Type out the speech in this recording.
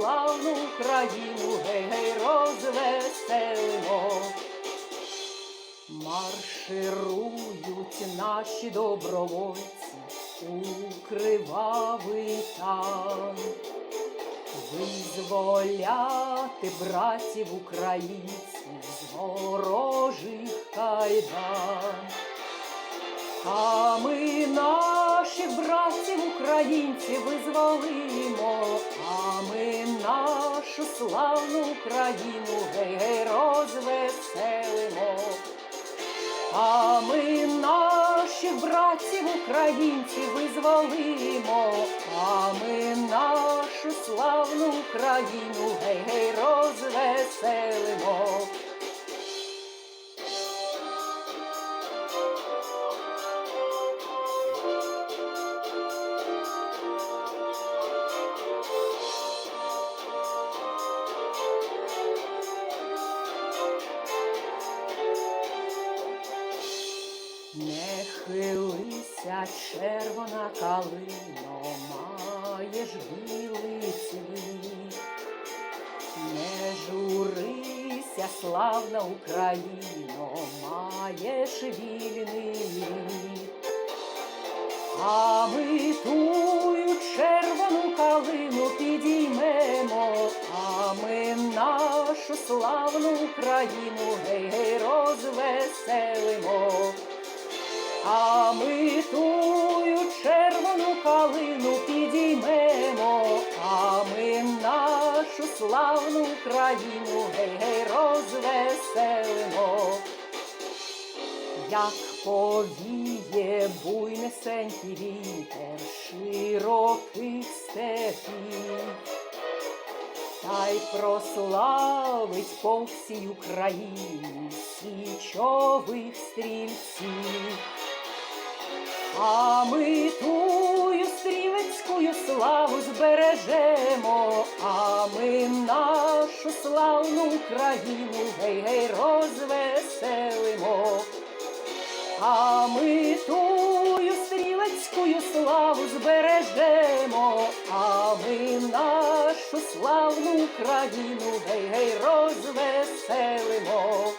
славну Україну гей розвеселимо. Марширують наші добровольці у кривавий тан. Визволяти братів українців з ворожих кайдан. А ми наших братів українців визволимо, а ми нашу славну Україну гей гей розвеселимо. А ми наших братів українців визволимо, а ми нашу славну Україну гей гей розвеселимо. Не хилися, червона калино, маєш білий цвіт. Не журися, славна Україно, маєш вільний рід. А ми тую червону калину підіймемо, а ми нашу славну Україну гей А ми тую червону калину підіймемо, а ми нашу славну Україну гей розвеселимо. Як повіє буйнесенький вітер широких степів, та й прославить по всій Україні січових стрільців. А ми тую стрілецькую славу збережемо, а ми нашу славну Україну гей-гей розвеселимо. А ми тую стрілецькую славу збережемо, а ми нашу славну Україну гей-гей розвеселимо.